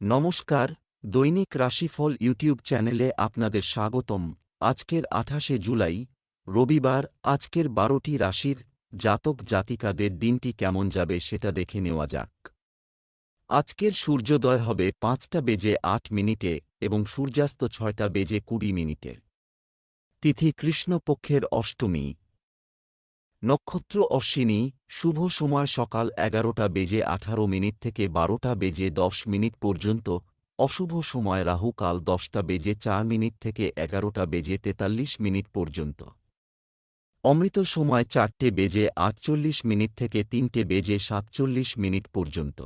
নমস্কার, দৈনিক রাশিফল ইউটিউব চ্যানেলে আপনাদের স্বাগতম। আজকের আঠাশে জুলাই, রবিবার, আজকের বারোটি রাশির জাতক জাতিকাদের দিনটি কেমন যাবে সেটা দেখে নেওয়া যাক। আজকের সূর্যোদয় হবে পাঁচটা বেজে আট মিনিটে এবং সূর্যাস্ত ছয়টা বেজে কুড়ি মিনিটে। তিথি কৃষ্ণপক্ষের অষ্টমী। নক্ষত্র অশ্বিনী, শুভ সময় সকাল এগারোটা বেজে আঠারো মিনিট থেকে বারোটা বেজে দশ মিনিট পর্যন্ত, অশুভ সময় রাহুকাল দশটা বেজে চার মিনিট থেকে এগারোটা বেজে তেতাল্লিশ মিনিট পর্যন্ত। অমৃত সময় চারটে বেজে আটচল্লিশ মিনিট থেকে তিনটে বেজে সাতচল্লিশ মিনিট পর্যন্ত।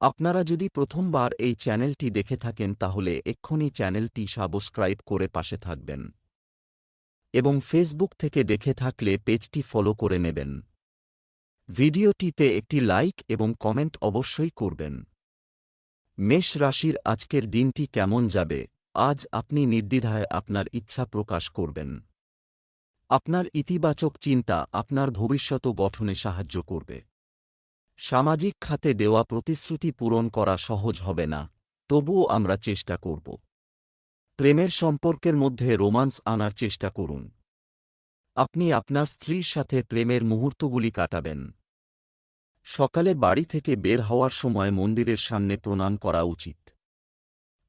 আপনারা যদি প্রথমবার এই চ্যানেলটি দেখে থাকেন তাহলে এক্ষুনি চ্যানেলটি সাবস্ক্রাইব করে পাশে থাকবেন। এবং ফেসবুক থেকে দেখে থাকলে পেজটি ফলো করে নেবেন। ভিডিওটিতে একটি লাইক এবং কমেন্ট অবশ্যই করবেন। মেষ রাশির আজকের দিনটি কেমন যাবে? আজ আপনি নির্দ্বিধায় আপনার ইচ্ছা প্রকাশ করবেন। আপনার ইতিবাচক চিন্তা আপনার ভবিষ্যৎ গঠনে সাহায্য করবে। সামাজিক খাতে দেওয়া প্রতিশ্রুতি পূরণ করা সহজ হবে না, তবুও আমরা চেষ্টা করব। প্রেমের সম্পর্কের মধ্যে রোমান্স আনার চেষ্টা করুন। আপনি আপনার স্ত্রীর সাথে প্রেমের মুহূর্তগুলি কাটাবেন। সকালে বাড়ি থেকে বের হওয়ার সময় মন্দিরের সামনে প্রণাম করা উচিত।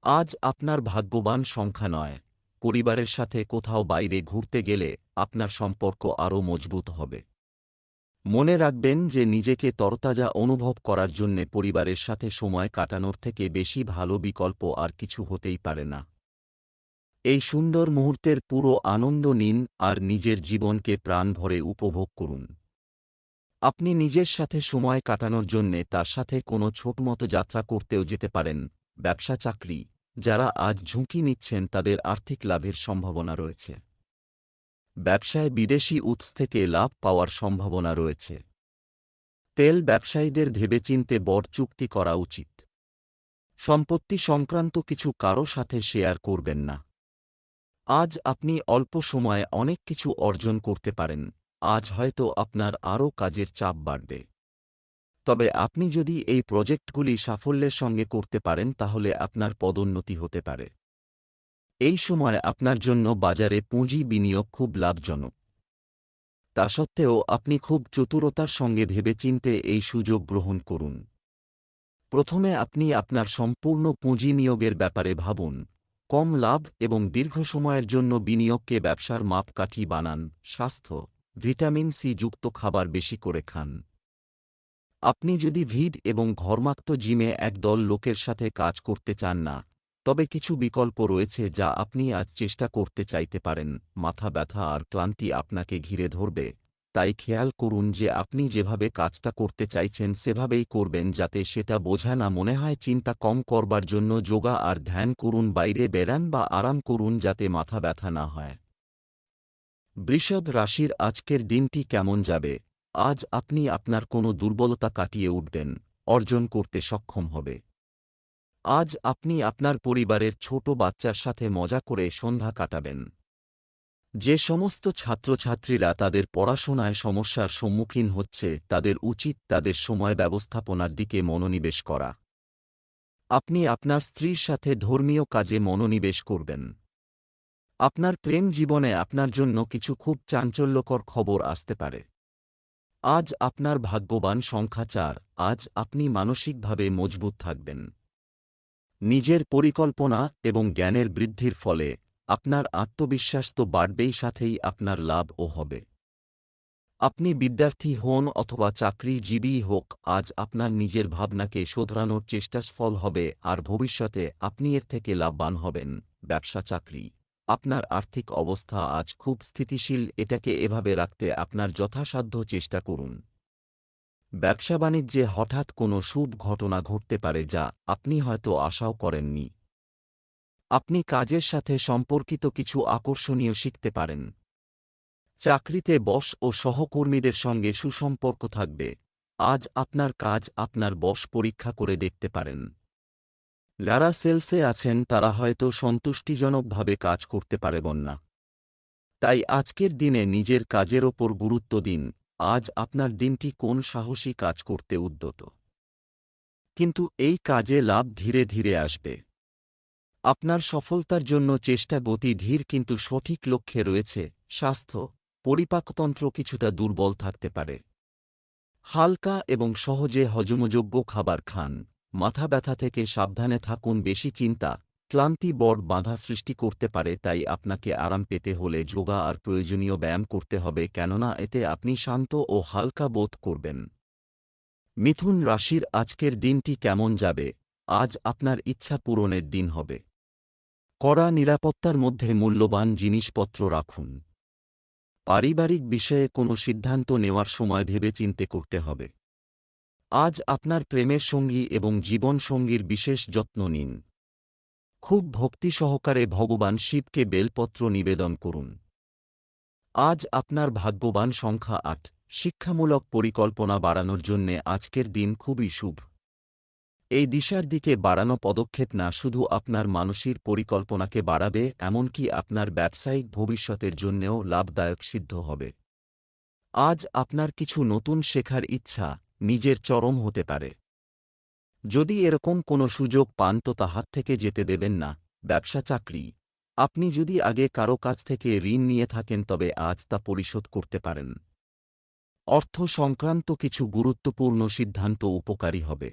আজ আপনার ভাগ্যবান সংখ্যা নয়। পরিবারের সাথে কোথাও বাইরে ঘুরতে গেলে আপনার সম্পর্ক আরও মজবুত হবে। মনে রাখবেন যে নিজেকে তরতাজা অনুভব করার জন্যে পরিবারের সাথে সময় কাটানোর থেকে বেশি ভালো বিকল্প আর কিছু হতেই পারে না। এই সুন্দর মুহূর্তের পুরো আনন্দ নিন আর নিজের জীবনকে প্রাণ ভরে উপভোগ করুন। আপনি নিজের সাথে সময় কাটানোর জন্যে তার সাথে কোনো ছোটমতো যাত্রা করতেও যেতে পারেন, ব্যবসা চাকরি, যারা আজ ঝুঁকি নিচ্ছেন তাদের আর্থিক লাভের সম্ভাবনা রয়েছে। ব্যবসায় বিদেশি উৎস থেকে লাভ পাওয়ার সম্ভাবনা রয়েছে। তেল ব্যবসায়ীদের ভেবেচিন্তে বড় চুক্তি করা উচিত। সম্পত্তি সংক্রান্ত কিছু কারও সাথে শেয়ার করবেন না। আজ আপনি অল্প সময়ে অনেক কিছু অর্জন করতে পারেন, আজ হয়তো আপনার আরও কাজের চাপ বাড়বে। তবে আপনি যদি এই প্রজেক্টগুলি সাফল্যের সঙ্গে করতে পারেন, তাহলে আপনার পদোন্নতি হতে পারে। এই সময় আপনার জন্য বাজারে পুঁজি বিনিয়োগ খুব লাভজনক। তা সত্ত্বেও আপনি খুব চতুরতার সঙ্গে ভেবেচিন্তে এই সুযোগ গ্রহণ করুন। প্রথমে আপনি আপনার সম্পূর্ণ পুঁজি নিয়োগের ব্যাপারে ভাবুন। কম লাভ এবং দীর্ঘ সময়ের জন্য বিনিয়োগকে ব্যবসার মাপকাঠি বানান, স্বাস্থ্য, ভিটামিন সি যুক্ত খাবার বেশি করে খান। আপনি যদি ভিড এবং ঘর্মাক্ত জিমে একদল লোকের সাথে কাজ করতে চান না, তবে কিছু বিকল্প রয়েছে যা আপনি আজ চেষ্টা করতে চাইতে পারেন। মাথা ব্যথা আর ক্লান্তি আপনাকে ঘিরে ধরবে। তাই খেয়াল করুন যে আপনি যেভাবে কাজটা করতে চাইছেন সেভাবেই করবেন যাতে সেটা বোঝা না মনে হয় চিন্তা কম করবার জন্য যোগা আর ধ্যান করুন, বাইরে বেড়ান বা আরাম করুন যাতে মাথা ব্যথা না হয়। বৃষভ রাশির আজকের দিনটি কেমন যাবে? আজ আপনি আপনার কোনো দুর্বলতা কাটিয়ে উঠবেন, অর্জন করতে সক্ষম হবে। আজ আপনি আপনার পরিবারের ছোট বাচ্চার সাথে মজা করে সন্ধ্যা কাটাবেন। যে সমস্ত ছাত্রছাত্রীরা তাদের পড়াশোনায় সমস্যার সম্মুখীন হচ্ছে, তাদের উচিত তাদের সময় ব্যবস্থাপনার দিকে মনোনিবেশ করা। আপনি আপনার স্ত্রীর সাথে ধর্মীয় কাজে মনোনিবেশ করবেন। আপনার প্রেম জীবনে আপনার জন্য কিছু খুব চাঞ্চল্যকর খবর আসতে পারে। আজ আপনার ভাগ্যবান সংখ্যা চার, আজ আপনি মানসিকভাবে মজবুত থাকবেন। নিজের পরিকল্পনা এবং জ্ঞানের বৃদ্ধির ফলে আপনার আত্মবিশ্বাস তো বাড়বেই সাথেই আপনার লাভও হবে। আপনি বিদ্যার্থী হন অথবা চাকরিজীবী হোক, আজ আপনার নিজের ভাবনাকে শোধরানোর চেষ্টা সফল হবে আর ভবিষ্যতে আপনি এর থেকে লাভবান হবেন, ব্যবসা, চাকরি। আপনার আর্থিক অবস্থা আজ খুব স্থিতিশীল, এটাকে এভাবে রাখতে আপনার যথাসাধ্য চেষ্টা করুন। ব্যবসা বাণিজ্যে হঠাৎ কোনো শুভ ঘটনা ঘটতে পারে যা আপনি হয়তো আশাও করেননি। আপনি কাজের সাথে সম্পর্কিত কিছু আকর্ষণীয় শিখতে পারেন। চাকরিতে বস ও সহকর্মীদের সঙ্গে সুসম্পর্ক থাকবে। আজ আপনার কাজ আপনার বস পরীক্ষা করে দেখতে পারেন। যারা সেলসে আছেন, তারা হয়তো সন্তুষ্টিজনকভাবে কাজ করতে পারবেন না। তাই আজকের দিনে নিজের কাজের ওপর গুরুত্ব দিন। আজ আপনার দিনটি কোন সাহসী কাজ করতে উদ্যত। কিন্তু এই কাজে লাভ ধীরে ধীরে আসবে। আপনার সফলতার জন্য চেষ্টা গতি ধীর কিন্তু সঠিক লক্ষ্যে রয়েছে, স্বাস্থ্য, পরিপাকতন্ত্র কিছুটা দুর্বল থাকতে পারে। হালকা এবং সহজে হজমযোগ্য খাবার খান, মাথা ব্যথা থেকে সাবধানে থাকুন, বেশি চিন্তা, ক্লান্তি বড় বাধা সৃষ্টি করতে পারে, তাই আপনাকে আরাম পেতে হলে যোগা আর প্রয়োজনীয় ব্যায়াম করতে হবে, কেননা এতে আপনি শান্ত ও হালকা বোধ করবেন। মিথুন রাশির আজকের দিনটি কেমন যাবে? আজ আপনার ইচ্ছা পূরণের দিন হবে। কড়া নিরাপত্তার মধ্যে মূল্যবান জিনিসপত্র রাখুন। পারিবারিক বিষয়ে কোনো সিদ্ধান্ত নেওয়ার সময় ভেবে ভেবেচিন্তে করতে হবে। আজ আপনার প্রেমের সঙ্গী এবং জীবনসঙ্গীর বিশেষ যত্ন নিন। খুব ভক্তি সহকারে ভগবান শিবকে বেলপত্র নিবেদন করুন। আজ আপনার ভাগ্যবান সংখ্যা আট। শিক্ষামূলক পরিকল্পনা বাড়ানোর জন্যে আজকের দিন খুবই শুভ। এই দিশার দিকে বাড়ানো পদক্ষেপ না শুধু আপনার মানসিক পরিকল্পনাকে বাড়াবে, এমনকি আপনার ব্যবসায়িক ভবিষ্যতের জন্যেও লাভদায়ক সিদ্ধ হবে। আজ আপনার কিছু নতুন শেখার ইচ্ছা, নিজের চরম হতে পারে। যদি এরকম কোনো সুযোগ পান তো তা হাত থেকে যেতে দেবেন না, ব্যবসা চাকরি। আপনি যদি আগে কারও কাছ থেকে ঋণ নিয়ে থাকেন তবে আজ তা পরিশোধ করতে পারেন। অর্থ সংক্রান্ত কিছু গুরুত্বপূর্ণ সিদ্ধান্ত উপকারী হবে।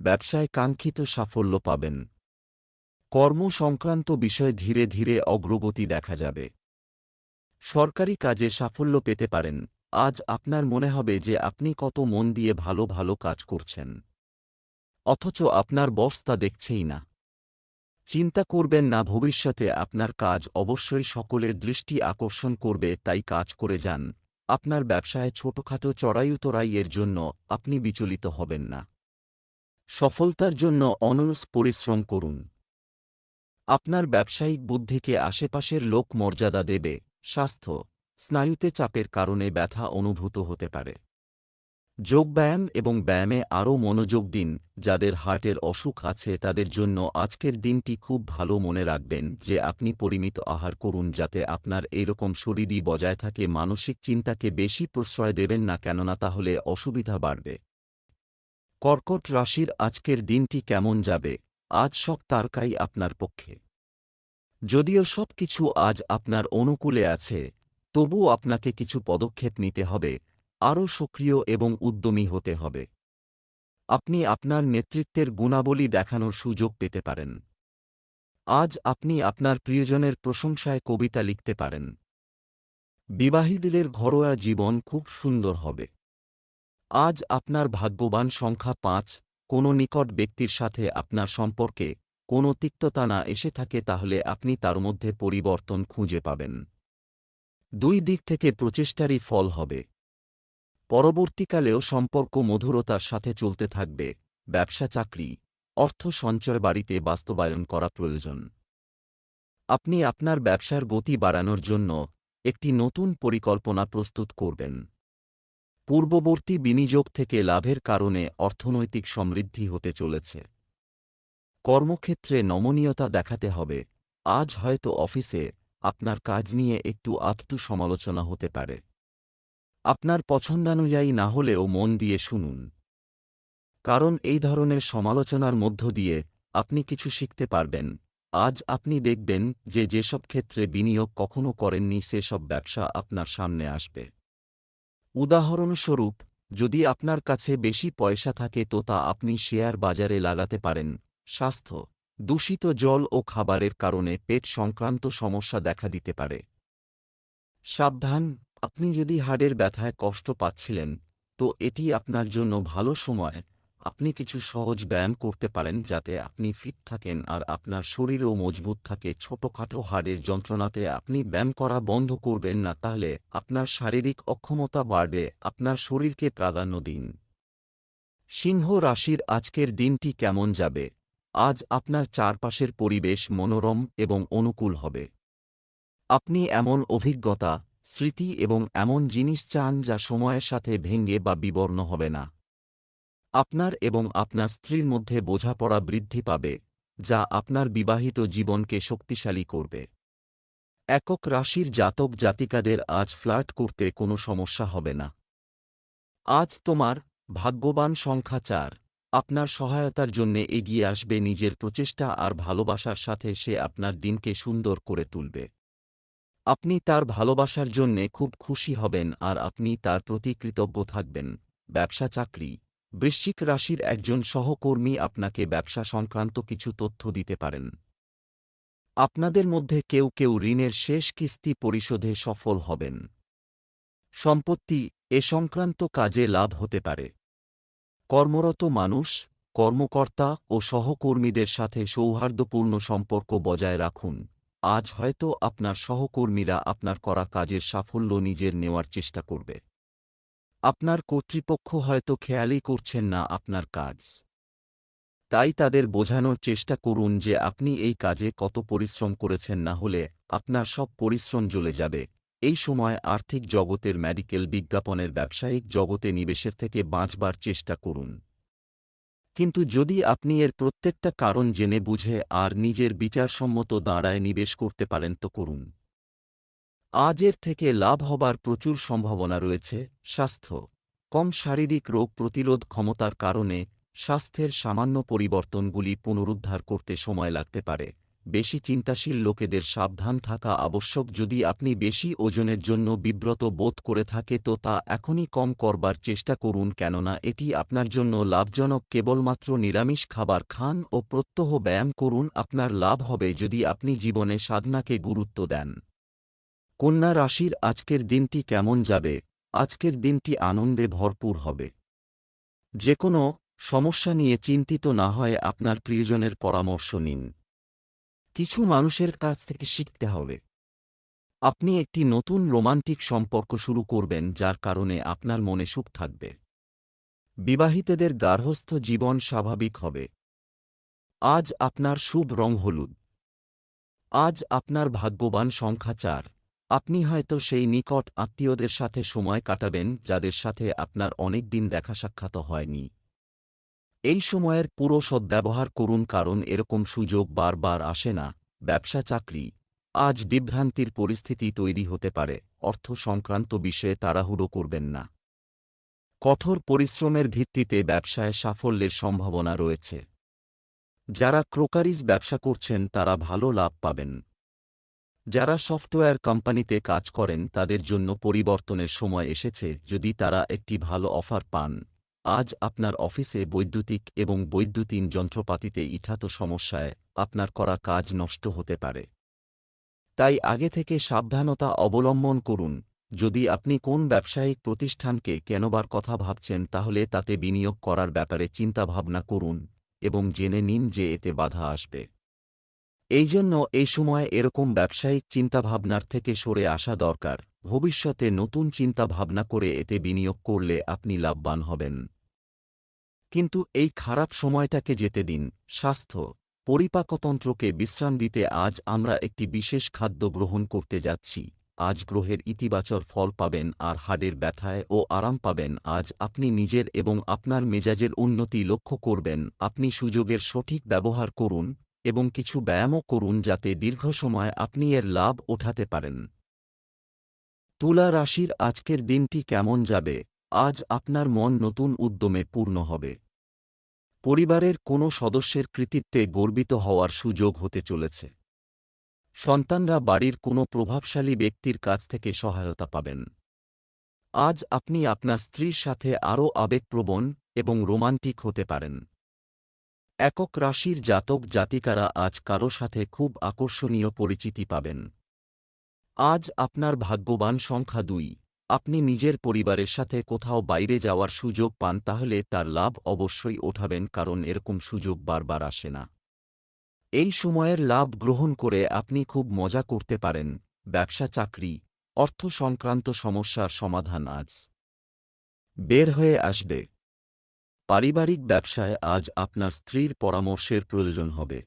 ব্যবসায় কাঙ্ক্ষিত সাফল্য পাবেন। কর্ম সংক্রান্ত বিষয় ধীরে ধীরে অগ্রগতি দেখা যাবে। সরকারি কাজে সাফল্য পেতে পারেন। আজ আপনার মনে হবে যে আপনি কত মন দিয়ে ভালো ভালো কাজ করছেন। অথচ আপনার বস তা দেখছেই না। চিন্তা করবেন না, ভবিষ্যতে আপনার কাজ অবশ্যই সকলের দৃষ্টি আকর্ষণ করবে, তাই কাজ করে যান। আপনার ব্যবসায় ছোটখাটো চড়াইউতরাইয়ের জন্য আপনি বিচলিত হবেন না। সফলতার জন্য অনলস পরিশ্রম করুন। আপনার ব্যবসায়িক বুদ্ধিকে আশেপাশের লোক মর্যাদা দেবে, স্বাস্থ্য, স্নায়ুতে চাপের কারণে ব্যথা অনুভূত হতে পারে। যোগব্যায়াম এবং ব্যায়ামে আরও মনোযোগ দিন, যাদের হার্টের অসুখ আছে তাদের জন্য আজকের দিনটি খুব ভালো মনে রাখবেন যে আপনি পরিমিত আহার করুন যাতে আপনার এরকম শরীরই বজায় থাকে, মানসিক চিন্তাকে বেশি প্রশ্রয় দেবেন না কেননা তাহলে অসুবিধা বাড়বে। কর্কট রাশির আজকের দিনটি কেমন যাবে? আজ সব তারকাই আপনার পক্ষে। যদিও সব কিছু আজ আপনার অনুকূলে আছে, তবুও আপনাকে কিছু পদক্ষেপ নিতে হবে, আরও সক্রিয় এবং উদ্যমী হতে হবে। আপনি আপনার নেতৃত্বের গুণাবলী দেখানোর সুযোগ পেতে পারেন। আজ আপনি আপনার প্রিয়জনের প্রশংসায় কবিতা লিখতে পারেন। বিবাহীদের ঘরোয়া জীবন খুব সুন্দর হবে। আজ আপনার ভাগ্যবান সংখ্যা পাঁচ, কোনো নিকট ব্যক্তির সাথে আপনার সম্পর্কে কোনো তিক্ততা না এসে থাকে তাহলে আপনি তার মধ্যে পরিবর্তন খুঁজে পাবেন। দুই দিক থেকে প্রচেষ্টারই ফল হবে। পরবর্তীকালেও সম্পর্ক মধুরতার সাথে চলতে থাকবে, ব্যবসা চাকরি, অর্থ সঞ্চয় বাড়িতে বাস্তবায়ন করা প্রয়োজন। আপনি আপনার ব্যবসার গতি বাড়ানোর জন্য একটি নতুন পরিকল্পনা প্রস্তুত করবেন। পূর্ববর্তী বিনিয়োগ থেকে লাভের কারণে অর্থনৈতিক সমৃদ্ধি হতে চলেছে। কর্মক্ষেত্রে নমনীয়তা দেখাতে হবে। আজ হয়তো অফিসে আপনার কাজ নিয়ে একটু আধটু সমালোচনা হতে পারে। আপনার পছন্দানুযায়ী না হলেও মন দিয়ে শুনুন। কারণ এই ধরনের সমালোচনার মধ্য দিয়ে আপনি কিছু শিখতে পারবেন। আজ আপনি দেখবেন যে যেসব ক্ষেত্রে বিনিয়োগ কখনও করেননি, সেসব ব্যবসা আপনার সামনে আসবে। উদাহরণস্বরূপ, যদি আপনার কাছে বেশি পয়সা থাকে তো তা আপনি শেয়ার বাজারে লাগাতে পারেন। স্বাস্থ্য, দূষিত জল ও খাবারের কারণে পেট সংক্রান্ত সমস্যা দেখা দিতে পারে। সাবধান, আপনি যদি হাড়ের ব্যথায় কষ্ট পাচ্ছিলেন, তো এটি আপনার জন্য ভালো সময়। আপনি কিছু সহজ ব্যায়াম করতে পারেন যাতে আপনি ফিট থাকেন আর আপনার শরীরও মজবুত থাকে। ছোটখাটো হাড়ের যন্ত্রণাতে আপনি ব্যায়াম করা বন্ধ করবেন না, তাহলে আপনার শারীরিক অক্ষমতা বাড়বে, আপনার শরীরকে প্রাধান্য দিন। সিংহ রাশির আজকের দিনটি কেমন যাবে? আজ আপনার চারপাশের পরিবেশ মনোরম এবং অনুকূল হবে। আপনি এমন অভিজ্ঞতা, স্মৃতি এবং এমন জিনিস চান যা সময়ের সাথে ভেঙ্গে বা বিবর্ণ হবে না। আপনার এবং আপনার স্ত্রীর মধ্যে বোঝাপড়া বৃদ্ধি পাবে, যা আপনার বিবাহিত জীবনকে শক্তিশালী করবে। একক রাশির জাতক জাতিকাদের আজ ফ্লার্ট করতে কোনো সমস্যা হবে না। আজ তোমার ভাগ্যবান সংখ্যা চার। আপনার সহায়তার জন্যে এগিয়ে আসবে নিজের প্রচেষ্টা আর ভালোবাসার সাথে সে আপনার দিনকে সুন্দর করে তুলবে। আপনি তার ভালোবাসার জন্যে খুব খুশি হবেন আর আপনি তার প্রতি কৃতজ্ঞ থাকবেন। ব্যবসা চাকরি বৃশ্চিক রাশির একজন সহকর্মী আপনাকে ব্যবসা সংক্রান্ত কিছু তথ্য দিতে পারেন। আপনাদের মধ্যে কেউ কেউ ঋণের শেষ কিস্তি পরিশোধে সফল হবেন। সম্পত্তি এ সংক্রান্ত কাজে লাভ হতে পারে। কর্মরত মানুষ, কর্মকর্তা ও সহকর্মীদের সাথে সৌহার্দ্যপূর্ণ সম্পর্ক বজায় রাখুন। আজ হয়তো আপনার সহকর্মীরা আপনার করা কাজের সাফল্য নিজের নেওয়ার চেষ্টা করবে। আপনার কর্তৃপক্ষ হয়তো খেয়ালই করছেন না আপনার কাজ। তাই তাদের বোঝানোর চেষ্টা করুন যে আপনি এই কাজে কত পরিশ্রম করেছেন না হলে আপনার সব পরিশ্রম জ্বলে যাবে। এই সময় আর্থিক জগতের মেডিকেল বিজ্ঞাপনের ব্যবসায়িক জগতে নিবেশের থেকে বাঁচবার চেষ্টা করুন। কিন্তু যদি আপনি এর প্রত্যেকটা কারণ জেনে বুঝে আর নিজের বিচারসম্মত দাঁড়ায় নিবেশ করতে পারেন তো করুন। আজের থেকে লাভ হবার প্রচুর সম্ভাবনা রয়েছে, স্বাস্থ্য। কম শারীরিক রোগ প্রতিরোধ ক্ষমতার কারণে স্বাস্থ্যের সামান্য পরিবর্তনগুলি পুনরুদ্ধার করতে সময় লাগতে পারে। বেশি চিন্তাশীল লোকেদের সাবধান থাকা আবশ্যক। যদি আপনি বেশি ওজনের জন্য বিব্রত বোধ করে থাকে, তো তা এখনই কম করবার চেষ্টা করুন। কেননা এটি আপনার জন্য লাভজনক। কেবলমাত্র নিরামিষ খাবার খান ও প্রত্যহ ব্যায়াম করুন। আপনার লাভ হবে যদি আপনি জীবনে সাধনাকে গুরুত্ব দেন। কন্যা রাশির আজকের দিনটি কেমন যাবে? আজকের দিনটি আনন্দে ভরপুর হবে। যে কোনো সমস্যা নিয়ে চিন্তিত না হয় আপনার প্রিয়জনের পরামর্শ নিন। কিছু মানুষের কাছ থেকে শিখতে হবে। আপনি একটি নতুন রোমান্টিক সম্পর্ক শুরু করবেন, যার কারণে আপনার মনে সুখ থাকবে। বিবাহিতদের গার্হস্থ জীবন স্বাভাবিক হবে। আজ আপনার শুভ রং হলুদ। আজ আপনার ভাগ্যবান সংখ্যা চার। আপনি হয়তো সেই নিকট আত্মীয়দের সাথে সময় কাটাবেন যাদের সাথে আপনার অনেক দিন দেখা সাক্ষাৎ হয়নি। এই সময়ের পুরো সদ্ব্যবহার করুন কারণ এরকম সুযোগ বারবার আসে না। ব্যবসা চাকরি। আজ বিভ্রান্তির পরিস্থিতি তৈরি হতে পারে। অর্থ সংক্রান্ত বিষয়ে তাড়াহুড়ো করবেন না। কঠোর পরিশ্রমের ভিত্তিতে ব্যবসায় সাফল্যের সম্ভাবনা রয়েছে। যারা ক্রোকারিজ ব্যবসা করছেন তারা ভালো লাভ পাবেন। যারা সফটওয়্যার কোম্পানিতে কাজ করেন, তাদের জন্য পরিবর্তনের সময় এসেছে যদি তারা একটি ভালো অফার পান। আজ আপনার অফিসে বৈদ্যুতিক এবং বৈদ্যুতিন যন্ত্রপাতিতে ইঠাত সমস্যায় আপনার করা কাজ নষ্ট হতে পারে। তাই আগে থেকে সাবধানতা অবলম্বন করুন। যদি আপনি কোন ব্যবসায়িক প্রতিষ্ঠানকে কেনবার কথা ভাবছেন, তাহলে তাতে বিনিয়োগ করার ব্যাপারে চিন্তাভাবনা করুন এবং জেনে নিন যে এতে বাধা আসবে। এই জন্য এই সময় এরকম ব্যবসায়িক চিন্তাভাবনার থেকে সরে আসা দরকার। ভবিষ্যতে নতুন চিন্তাভাবনা করে এতে বিনিয়োগ করলে আপনি লাভবান হবেন। কিন্তু এই খারাপ সময়টাকে যেতে দিন। স্বাস্থ্য, পরিপাকতন্ত্রকে বিশ্রাম দিতে আজ আমরা একটি বিশেষ খাদ্য গ্রহণ করতে যাচ্ছি। আজ গ্রহের ইতিবাচক ফল পাবেন আর হাড়ের ব্যথায় ও আরাম পাবেন। আজ আপনি নিজের এবং আপনার মেজাজের উন্নতি লক্ষ্য করবেন। আপনি সুযোগের সঠিক ব্যবহার করুন। এবং কিছু ব্যায়ামও করুন যাতে দীর্ঘ সময় আপনি এর লাভ ওঠাতে পারেন। তুলা রাশির আজকের দিনটি কেমন যাবে? আজ আপনার মন নতুন উদ্যমে পূর্ণ হবে। পরিবারের কোনো সদস্যের কৃতিত্বে গর্বিত হওয়ার সুযোগ হতে চলেছে। সন্তানরা বাড়ির কোনো প্রভাবশালী ব্যক্তির কাছ থেকে সহায়তা পাবেন। আজ আপনি আপনার স্ত্রীর সাথে আরও আবেগপ্রবণ এবং রোমান্টিক হতে পারেন। একক রাশির জাতক জাতিকারা আজ কারও সাথে খুব আকর্ষণীয় পরিচিতি পাবেন। আজ আপনার ভাগ্যবান সংখ্যা দুই। আপনি নিজের পরিবারের সাথে কোথাও বাইরে যাওয়ার সুযোগ পান তাহলে তার লাভ অবশ্যই ওঠাবেন কারণ এরকম সুযোগ বারবার আসে না। এই সময়ের লাভ গ্রহণ করে আপনি খুব মজা করতে পারেন। ব্যবসা চাকরি, অর্থ সংক্রান্ত সমস্যার সমাধান আজ। বের হয়ে আসবে। পারিবারিক ব্যবসায় আজ আপনার স্ত্রীর পরামর্শের প্রয়োজন হবে।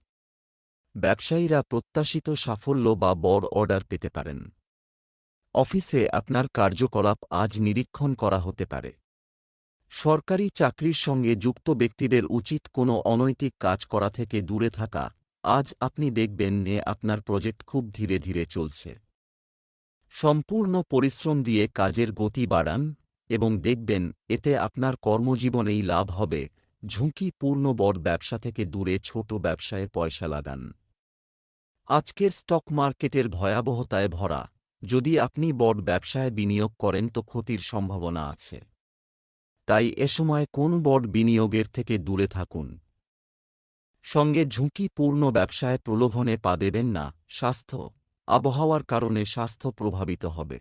ব্যবসায়ীরা প্রত্যাশিত সাফল্য বা বড় অর্ডার পেতে পারেন। অফিসে আপনার কার্যকলাপ আজ নিরীক্ষণ করা হতে পারে। সরকারি চাকরির সঙ্গে যুক্ত ব্যক্তিদের উচিত কোনো অনৈতিক কাজ করা থেকে দূরে থাকা। আজ আপনি দেখবেন নে আপনার প্রজেক্ট খুব ধীরে ধীরে চলছে। সম্পূর্ণ পরিশ্রম দিয়ে কাজের গতি বাড়ান এবং দেখবেন, এতে আপনার কর্মজীবনেই লাভ হবে। ঝুঁকিপূর্ণ বড় ব্যবসা থেকে দূরে ছোট ব্যবসায় পয়সা লাগান। আজকের স্টক মার্কেটের ভয়াবহতায় ভরা। যদি আপনি বড় ব্যবসায় বিনিয়োগ করেন তো ক্ষতির সম্ভাবনা আছে। তাই এ সময় কোন বড় বিনিয়োগের থেকে দূরে থাকুন। সঙ্গে ঝুঁকিপূর্ণ ব্যবসায় প্রলোভনে পা দেবেন না। স্বাস্থ্য, আবহাওয়ার কারণে স্বাস্থ্য প্রভাবিত হবে।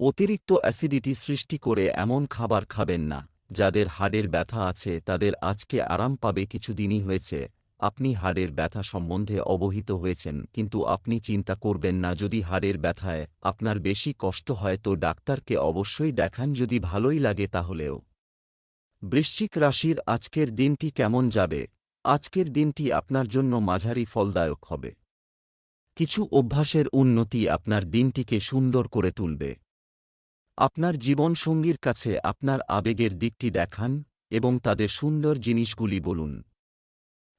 অতিরিক্ত অ্যাসিডিটি সৃষ্টি করে এমন খাবার খাবেন না, যাদের হাড়ের ব্যথা আছে, তাদের আজকে আরাম পাবে কিছুদিনই হয়েছে। আপনি হাড়ের ব্যথা সম্বন্ধে অবহিত হয়েছেন, কিন্তু আপনি চিন্তা করবেন না, যদি হাড়ের ব্যথায় আপনার বেশি কষ্ট হয়, তো ডাক্তারকে অবশ্যই দেখান যদি ভালোই লাগে তাহলেও। বৃশ্চিক রাশির আজকের দিনটি কেমন যাবে? আজকের দিনটি আপনার জন্য মাঝারি ফলদায়ক হবে। কিছু অভ্যাসের উন্নতি আপনার দিনটিকে সুন্দর করে তুলবে। আপনার জীবনসঙ্গীর কাছে আপনার আবেগের দিকটি দেখান এবং তাদের সুন্দর জিনিসগুলি বলুন।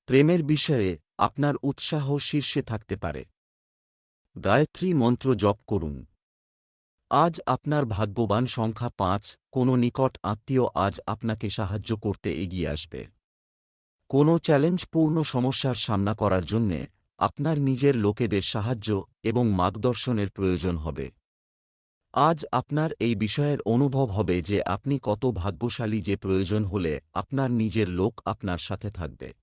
প্রেমের বিষয়ে আপনার উৎসাহ শীর্ষে থাকতে পারে। গায়ত্রী মন্ত্র জপ করুন। আজ আপনার ভাগ্যবান সংখ্যা পাঁচ, কোনো নিকট আত্মীয় আজ আপনাকে সাহায্য করতে এগিয়ে আসবে। কোনো চ্যালেঞ্জপূর্ণ সমস্যার সামনা করার জন্যে আপনার নিজের লোকেদের সাহায্য এবং মার্গদর্শনের প্রয়োজন হবে। আজ আপনার এই বিষয়ের অনুভব হবে যে আপনি কত ভাগ্যশালী যে প্রয়োজন হলে আপনার নিজের লোক আপনার সাথে থাকবে।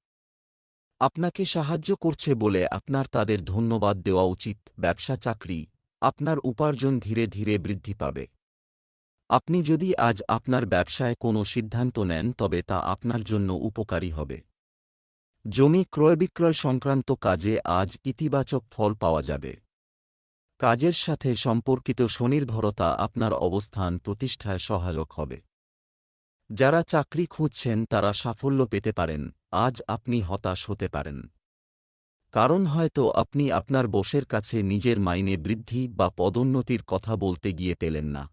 আপনাকে সাহায্য করছে বলে আপনার তাদের ধন্যবাদ দেওয়া উচিত, ব্যবসা, চাকরি, আপনার উপার্জন ধীরে ধীরে বৃদ্ধি পাবে। আপনি যদি আজ আপনার ব্যবসায় কোনো সিদ্ধান্ত নেন, তবে তা আপনার জন্য উপকারী হবে। জমি ক্রয়বিক্রয় সংক্রান্ত কাজে আজ ইতিবাচক ফল পাওয়া যাবে। কাজের সাথে সম্পর্কিত স্বনির্ভরতা আপনার অবস্থান প্রতিষ্ঠায় সহায়ক হবে। যারা চাকরি খুঁজছেন, তারা সাফল্য পেতে পারেন। আজ আপনি হতাশ হতে পারেন। কারণ হয়তো আপনি আপনার বসের কাছে নিজের মাইনে বৃদ্ধি বা পদোন্নতির কথা বলতে গিয়ে পেলেন না।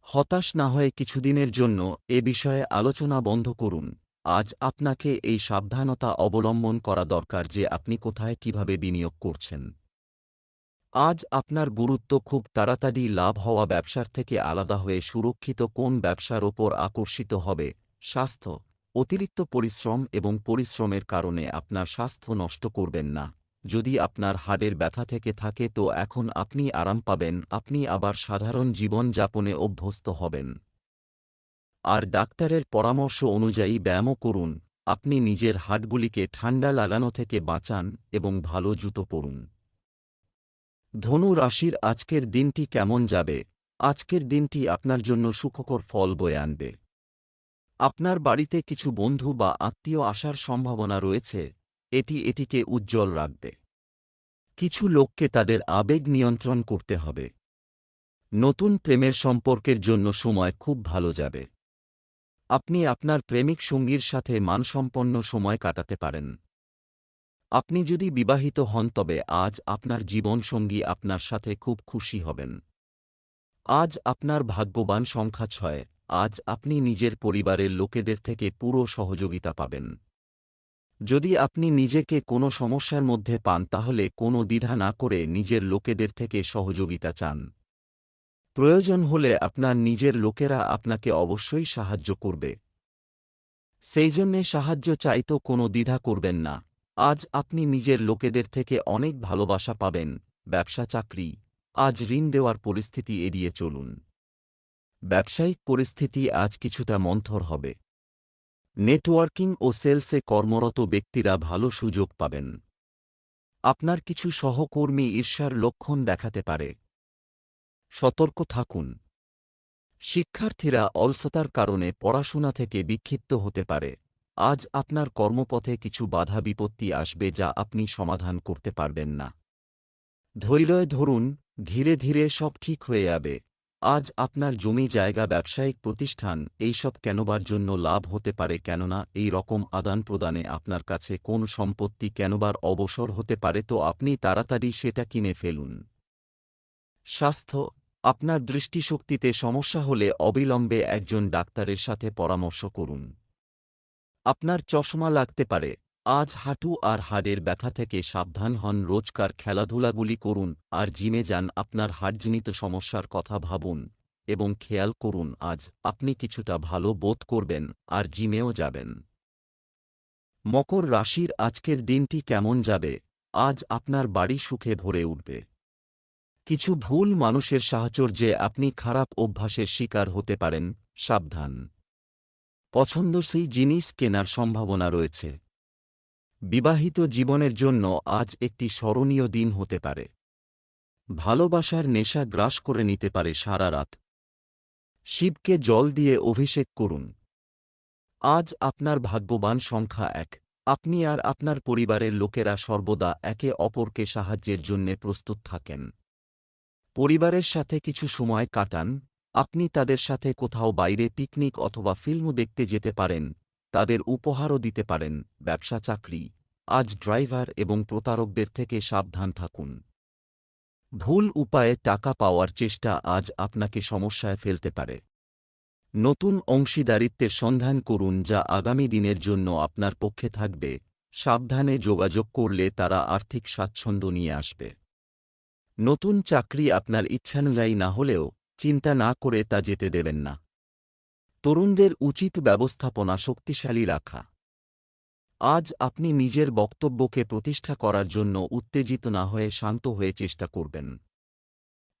হতাশ না হয়ে কিছুদিনের জন্য এ বিষয়ে আলোচনা বন্ধ করুন। আজ আপনাকে এই সাবধানতা অবলম্বন করা দরকার যে আপনি কোথায় কীভাবে বিনিয়োগ করছেন। আজ আপনার গুরুত্ব খুব তাড়াতাড়ি লাভ হওয়া ব্যবসার থেকে আলাদা হয়ে সুরক্ষিত কোন ব্যবসার ওপর আকর্ষিত হবে? স্বাস্থ্য, অতিরিক্ত পরিশ্রম এবং পরিশ্রমের কারণে আপনার স্বাস্থ্য নষ্ট করবেন না। যদি আপনার হাড়ের ব্যথা থেকে থাকে তো এখন আপনি আরাম পাবেন, আপনি আবার সাধারণ জীবন যাপনে অভ্যস্ত হবেন। আর ডাক্তারের পরামর্শ অনুযায়ী ব্যায়ামও করুন, আপনি নিজের হাটগুলিকে ঠান্ডা লাগানো থেকে বাঁচান এবং ভালো জুতো পরুন। ধনু রাশির আজকের দিনটি কেমন যাবে? আজকের দিনটি আপনার জন্য সুখকর ফল বয়ে আনবে। আপনার বাড়িতে কিছু বন্ধু বা আত্মীয় আসার সম্ভাবনা রয়েছে, এটি এটিকে উজ্জ্বল রাখবে। কিছু লোককে তাদের আবেগ নিয়ন্ত্রণ করতে হবে। নতুন প্রেমের সম্পর্কের জন্য সময় খুব ভালো যাবে। আপনি আপনার প্রেমিক সঙ্গীর সাথে মানসম্পন্ন সময় কাটাতে পারেন। আপনি যদি বিবাহিত হন, তবে আজ আপনার জীবনসঙ্গী আপনার সাথে খুব খুশি হবেন। আজ আপনার ভাগ্যবান সংখ্যা ছয়। আজ আপনি নিজের পরিবারের লোকেদের থেকে পুরো সহযোগিতা পাবেন। যদি আপনি নিজেকে কোনো সমস্যার মধ্যে পান, তাহলে কোনো দ্বিধা না করে নিজের লোকেদের থেকে সহযোগিতা চান। প্রয়োজন হলে আপনার নিজের লোকেরা আপনাকে অবশ্যই সাহায্য করবে। সেই জন্যে সাহায্য চাইতো কোনো দ্বিধা করবেন না। আজ আপনি নিজের লোকেদের থেকে অনেক ভালোবাসা পাবেন, ব্যবসা চাকরি। আজ ঋণ দেওয়ার পরিস্থিতি এড়িয়ে চলুন। ব্যবসায়িক পরিস্থিতি আজ কিছুটা মন্থর হবে। নেটওয়ার্কিং ও সেলসে কর্মরত ব্যক্তিরা ভালো সুযোগ পাবেন। আপনার কিছু সহকর্মী ঈর্ষার লক্ষণ দেখাতে পারে। সতর্ক থাকুন। শিক্ষার্থীরা অলসতার কারণে পড়াশোনা থেকে বিক্ষিপ্ত হতে পারে। আজ আপনার কর্মপথে কিছু বাধা বিপত্তি আসবে যা আপনি সমাধান করতে পারবেন না। ধৈর্য ধরুন, ধীরে ধীরে সব ঠিক হয়ে যাবে। আজ আপনার জমি জায়গা ব্যবসায়িক প্রতিষ্ঠান এইসব কেনবার জন্য লাভ হতে পারে কেননা এই রকম আদান প্রদানে আপনার কাছে কোন সম্পত্তি কেনবার অবসর হতে পারে তো আপনি তাড়াতাড়ি সেটা কিনে ফেলুন। স্বাস্থ্য, আপনার দৃষ্টিশক্তিতে সমস্যা হলে অবিলম্বে একজন ডাক্তারের সাথে পরামর্শ করুন। আপনার চশমা লাগতে পারে। আজ হাঁটু আর হাড়ের ব্যথা থেকে সাবধান হন, রোজকার খেলাধুলাগুলি করুন আর জিমে যান, আপনার হাড়জনিত সমস্যার কথা ভাবুন এবং খেয়াল করুন, আজ আপনি কিছুটা ভালো বোধ করবেন আর জিমেও যাবেন। মকর রাশির আজকের দিনটি কেমন যাবে? আজ আপনার বাড়ি সুখে ভরে উঠবে। কিছু ভুল মানুষের সাহচর্যে আপনি খারাপ অভ্যাসের শিকার হতে পারেন, সাবধান। পছন্দসই জিনিস কেনার সম্ভাবনা রয়েছে। বিবাহিত জীবনের জন্য আজ একটি স্মরণীয় দিন হতে পারে। ভালোবাসার নেশা গ্রাস করে নিতে পারে সারা রাত। শিবকে জল দিয়ে অভিষেক করুন। আজ আপনার ভাগ্যবান সংখ্যা এক। আপনি আর আপনার পরিবারের লোকেরা সর্বদা একে অপরকে সাহায্যের জন্যে প্রস্তুত থাকেন। পরিবারের সাথে কিছু সময় কাটান। আপনি তাদের সাথে কোথাও বাইরে পিকনিক অথবা ফিল্ম দেখতে যেতে পারেন, তাদের উপহারও দিতে পারেন, ব্যবসা, চাকরি। আজ ড্রাইভার এবং প্রতারকদের থেকে সাবধান থাকুন। ভুল উপায়ে টাকা পাওয়ার চেষ্টা আজ আপনাকে সমস্যায় ফেলতে পারে। নতুন অংশীদারিত্বের সন্ধান করুন যা আগামী দিনের জন্য আপনার পক্ষে থাকবে। সাবধানে যোগাযোগ করলে তারা আর্থিক স্বাচ্ছন্দ্য নিয়ে আসবে। নতুন চাকরি আপনার ইচ্ছানুযায়ী না হলেও চিন্তা না করে তা যেতে দেবেন না। তরুণদের উচিত ব্যবস্থাপনা শক্তিশালী রাখা। আজ আপনি নিজের বক্তব্যকে প্রতিষ্ঠা করার জন্য উত্তেজিত না হয়ে শান্ত হয়ে চেষ্টা করবেন।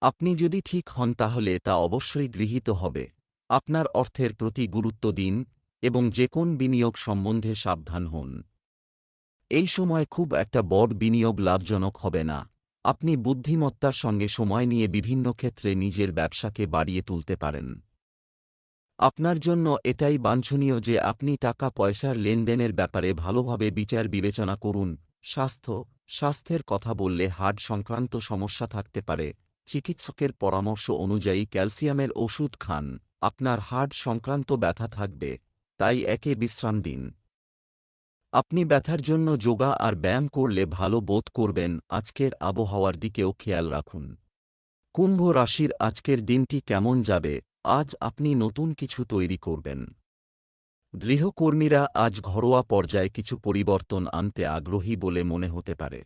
আপনি যদি ঠিক হন তাহলে তা অবশ্যই গৃহীত হবে। আপনার অর্থের প্রতি গুরুত্ব দিন এবং যে কোন বিনিয়োগ সম্বন্ধে সাবধান হন। এই সময় খুব একটা বড় বিনিয়োগ লাভজনক হবে না। আপনি বুদ্ধিমত্তার সঙ্গে সময় নিয়ে বিভিন্ন ক্ষেত্রে নিজের ব্যবসাকে বাড়িয়ে তুলতে পারেন। আপনার জন্য এটাই বাঞ্ছনীয় যে আপনি টাকা পয়সার লেনদেনের ব্যাপারে ভালোভাবে বিচার বিবেচনা করুন। স্বাস্থ্য, স্বাস্থ্যের কথা বললে হার্ট সংক্রান্ত সমস্যা থাকতে পারে। চিকিৎসকের পরামর্শ অনুযায়ী ক্যালসিয়ামের ওষুধ খান। আপনার হার্ট সংক্রান্ত ব্যথা থাকবে। তাই একে বিশ্রাম দিন। আপনি ব্যথার জন্য যোগা আর ব্যায়াম করলে ভালো বোধ করবেন। আজকের আবহাওয়ার দিকেও খেয়াল রাখুন। কুম্ভ রাশির আজকের দিনটি কেমন যাবে? আজ আপনি নতুন কিছু তৈরি করবেন। গৃহকর্মীরা আজ ঘরোয়া পর্যায়ে কিছু পরিবর্তন আনতে আগ্রহী বলে মনে হতে পারে।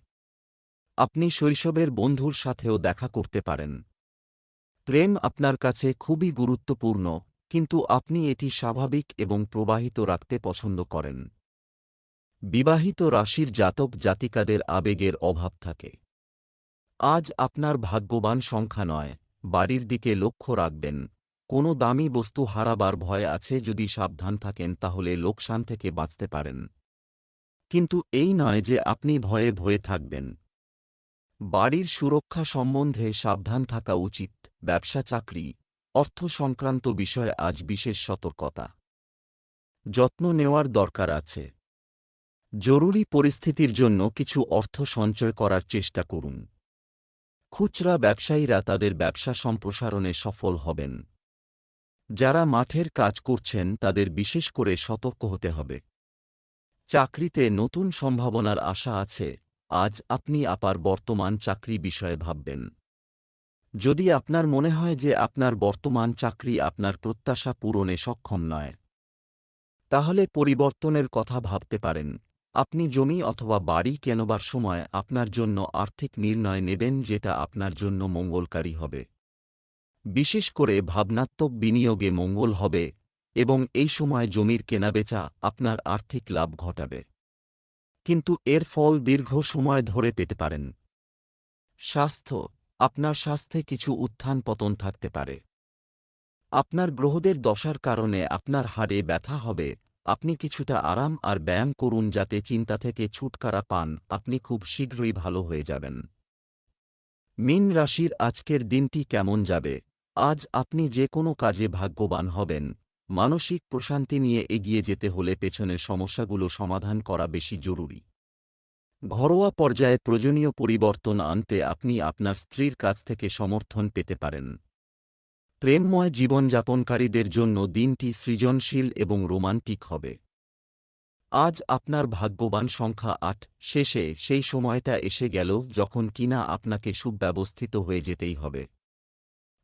আপনি শৈশবের বন্ধুর সাথেও দেখা করতে পারেন। প্রেম আপনার কাছে খুবই গুরুত্বপূর্ণ, কিন্তু আপনি এটি স্বাভাবিক এবং প্রবাহিত রাখতে পছন্দ করেন। বিবাহিত রাশির জাতক জাতিকাদের আবেগের অভাব থাকে। আজ আপনার ভাগ্যবান সংখ্যা নয়, বাড়ির দিকে লক্ষ্য রাখবেন। কোনো দামি বস্তু হারাবার ভয় আছে যদি সাবধান থাকেন তাহলে লোকসান থেকে বাঁচতে পারেন। কিন্তু এই নয় যে আপনি ভয়ে ভয়ে থাকবেন। বাড়ির সুরক্ষা সম্বন্ধে সাবধান থাকা উচিত, ব্যবসা চাকরি, অর্থ সংক্রান্ত বিষয়ে আজ বিশেষ সতর্কতা। যত্ন নেওয়ার দরকার আছে। জরুরি পরিস্থিতির জন্য কিছু অর্থ সঞ্চয় করার চেষ্টা করুন। খুচরা ব্যবসায়ীরা তাদের ব্যবসা সম্প্রসারণে সফল হবেন। যারা মাঠের কাজ করছেন, তাদের বিশেষ করে সতর্ক হতে হবে। চাকরিতে নতুন সম্ভাবনার আশা আছে, আজ আপনি আপার বর্তমান চাকরি বিষয়ে ভাববেন। যদি আপনার মনে হয় যে আপনার বর্তমান চাকরি আপনার প্রত্যাশা পূরণে সক্ষম নয়, তাহলে পরিবর্তনের কথা ভাবতে পারেন। আপনি জমি অথবা বাড়ি কেনবার সময় আপনার জন্য আর্থিক নির্ণয় নেবেন যেটা আপনার জন্য মঙ্গলকারী হবে। বিশেষ করে ভাবনাত্মক বিনিয়োগে মঙ্গল হবে এবং এই সময় জমির কেনাবেচা আপনার আর্থিক লাভ ঘটাবে। কিন্তু এর ফল দীর্ঘ সময় ধরে পেতে পারেন। স্বাস্থ্য, আপনার স্বাস্থ্যে কিছু উত্থান পতন থাকতে পারে। আপনার গ্রহদের দশার কারণে আপনার হাড়ে ব্যথা হবে আপনি কিছুটা আরাম আর ব্যায়াম করুন যাতে চিন্তা থেকে ছুটকারা পান। আপনি খুব শীঘ্রই ভালো হয়ে যাবেন। মিন রাশির আজকের দিনটি কেমন যাবে? আজ আপনি যে কোনো কাজে ভাগ্যবান হবেন। মানসিক প্রশান্তি নিয়ে এগিয়ে যেতে হলে পেছনের সমস্যাগুলো সমাধান করা বেশি জরুরি। ঘরোয়া পর্যায়ে প্রয়োজনীয় পরিবর্তন আনতে আপনি আপনার স্ত্রীর কাছ থেকে সমর্থন পেতে পারেন। প্রেমময় জীবনযাপনকারীদের জন্য দিনটি সৃজনশীল এবং রোমান্টিক হবে। আজ আপনার ভাগ্যবান সংখ্যা আট, শেষে সেই সময়টা এসে গেল যখন কিনা আপনাকে সুব্যবস্থিত হয়ে যেতেই হবে।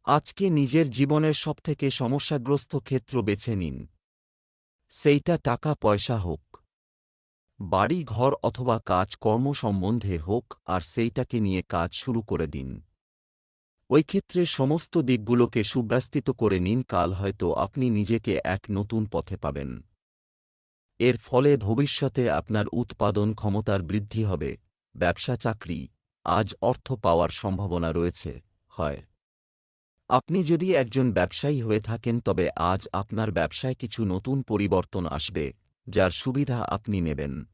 আজকে নিজের জীবনের সবথেকে সমস্যাগ্রস্ত ক্ষেত্র বেছে নিন। সেইটা টাকা পয়সা হোক, বাড়ি ঘর অথবা কাজ কর্ম সম্বন্ধে হোক আর সেইটাকে নিয়ে কাজ শুরু করে দিন। ওই ক্ষেত্রে সমস্ত দিকগুলোকে সুব্যস্তিত করে নিন, কাল হয়তো আপনি নিজেকে এক নতুন পথে পাবেন। এর ফলে ভবিষ্যতে আপনার উৎপাদন ক্ষমতার বৃদ্ধি হবে, ব্যবসা চাকরি, আজ অর্থ পাওয়ার সম্ভাবনা রয়েছে, হয়। আপনি যদি একজন ব্যবসায়ী হয়ে থাকেন, তবে আজ আপনার ব্যবসায় কিছু নতুন পরিবর্তন আসবে, যার সুবিধা আপনি নেবেন।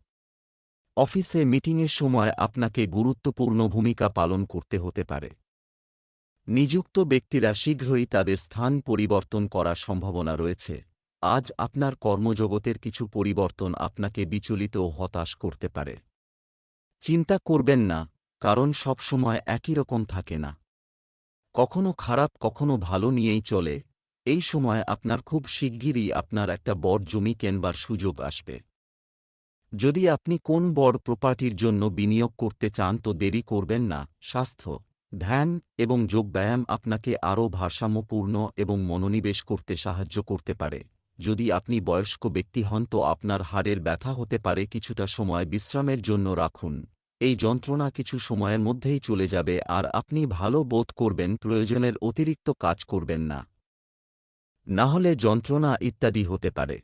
অফিসে মিটিংয়ের সময় আপনাকে গুরুত্বপূর্ণ ভূমিকা পালন করতে হতে পারে। নিযুক্ত ব্যক্তিরা শীঘ্রই তাদের স্থান পরিবর্তন করার সম্ভাবনা রয়েছে। আজ আপনার কর্মজগতের কিছু পরিবর্তন আপনাকে বিচলিত ও হতাশ করতে পারে। চিন্তা করবেন না, কারণ সবসময় একই রকম থাকে না। কখনো খারাপ, কখনো ভালো নিয়েই চলে। এই সময় আপনার খুব শিগগিরই আপনার একটা বড় জমি কেনবার সুযোগ আসবে। যদি আপনি কোন বড় প্রপার্টির জন্য বিনিয়োগ করতে চান তো দেরি করবেন না, স্বাস্থ্য। ধ্যান এবং যোগব্যায়াম আপনাকে আরও ভারসাম্যপূর্ণ এবং মনোনিবেশ করতে সাহায্য করতে পারে। যদি আপনি বয়স্ক ব্যক্তি হন তো আপনার হাড়ের ব্যথা হতে পারে কিছুটা সময় বিশ্রামের জন্য রাখুন। এই যন্ত্রণা কিছু সময়ের মধ্যেই চলে যাবে আর আপনি ভালো বোধ করবেন, প্রয়োজনের অতিরিক্ত কাজ করবেন না। না হলে যন্ত্রণা ইত্যাদি হতে পারে।